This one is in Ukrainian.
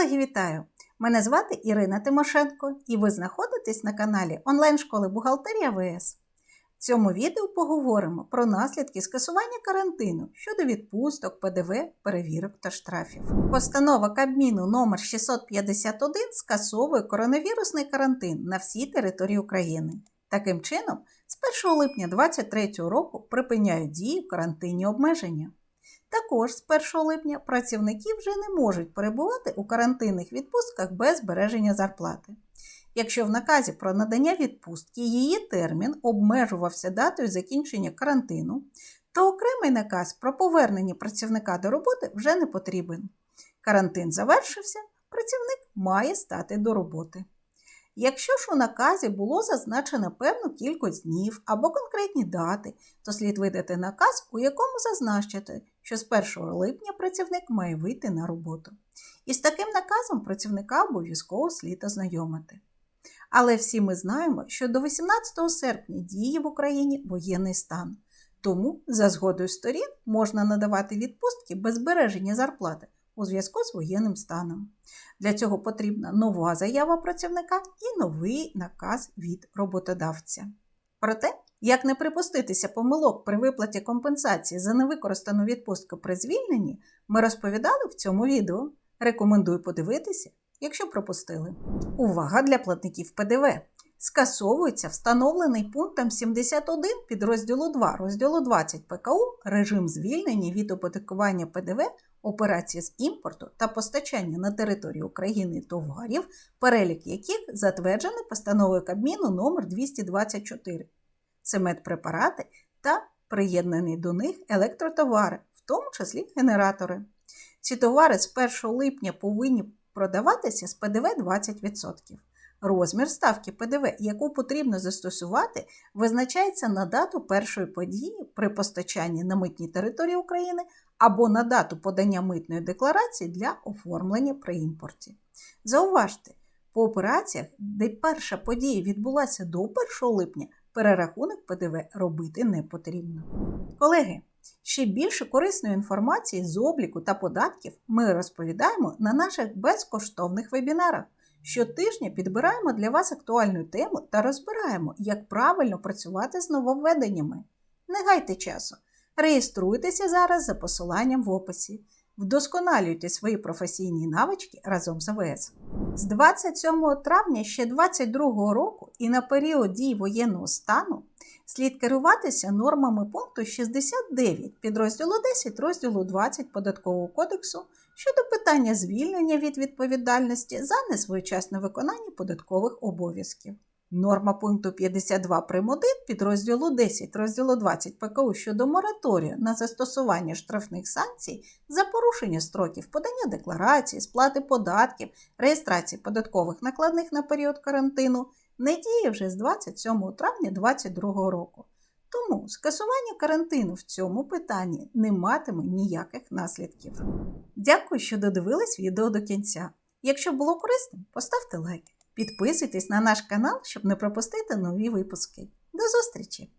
Колеги, вітаю! Мене звати Ірина Тимошенко, і ви знаходитесь на каналі онлайн-школи Бухгалтерія ВС. В цьому відео поговоримо про наслідки скасування карантину щодо відпусток, ПДВ, перевірок та штрафів. Постанова Кабміну номер 651 скасовує коронавірусний карантин на всій території України. Таким чином, з 1 липня 2023 року припиняють дію карантинні обмеження. Також з 1 липня працівники вже не можуть перебувати у карантинних відпустках без збереження зарплати. Якщо в наказі про надання відпустки її термін обмежувався датою закінчення карантину, то окремий наказ про повернення працівника до роботи вже не потрібен. Карантин завершився, працівник має стати до роботи. Якщо ж у наказі було зазначено певну кількість днів або конкретні дати, то слід видати наказ, у якому зазначити, що з 1 липня працівник має вийти на роботу. І з таким наказом працівника обов'язково слід ознайомити. Але всі ми знаємо, що до 18 серпня діє в Україні воєнний стан. Тому, за згодою сторін, можна надавати відпустки без збереження зарплати у зв'язку з воєнним станом. Для цього потрібна нова заява працівника і новий наказ від роботодавця. Проте, як не припуститися помилок при виплаті компенсації за невикористану відпустку при звільненні, ми розповідали в цьому відео. Рекомендую подивитися, якщо пропустили. Увага для платників ПДВ! Скасовується встановлений пунктом 71 підрозділу 2 розділу 20 ПКУ режим звільнення від оподаткування ПДВ операції з імпорту та постачання на територію України товарів, перелік яких затверджений постановою Кабміну номер 224 це медпрепарати та приєднані до них електротовари, в тому числі генератори. Ці товари з 1 липня повинні продаватися з ПДВ 20%. Розмір ставки ПДВ, яку потрібно застосувати, визначається на дату першої події при постачанні на митній території України або на дату подання митної декларації для оформлення при імпорті. Зауважте, по операціях, де перша подія відбулася до 1 липня, перерахунок ПДВ робити не потрібно. Колеги, ще більше корисної інформації з обліку та податків ми розповідаємо на наших безкоштовних вебінарах. Щотижня підбираємо для вас актуальну тему та розбираємо, як правильно працювати з нововведеннями. Не гайте часу. Реєструйтеся зараз за посиланням в описі. Вдосконалюйте свої професійні навички разом з АВС. З 27 травня ще 2022 року і на період дій воєнного стану слід керуватися нормами пункту 69 підрозділу 10 розділу 20 Податкового кодексу щодо питання звільнення від відповідальності за несвоєчасне виконання податкових обов'язків. Норма пункту 52 прим. 1 підрозділу 10 розділу 20 ПКУ щодо мораторію на застосування штрафних санкцій за порушення строків подання декларацій, сплати податків, реєстрації податкових накладних на період карантину не діє вже з 27 травня 2022 року. Тому скасування карантину в цьому питанні не матиме ніяких наслідків. Дякую, що додивились відео до кінця. Якщо було корисним, поставте лайк. Підписуйтесь на наш канал, щоб не пропустити нові випуски. До зустрічі!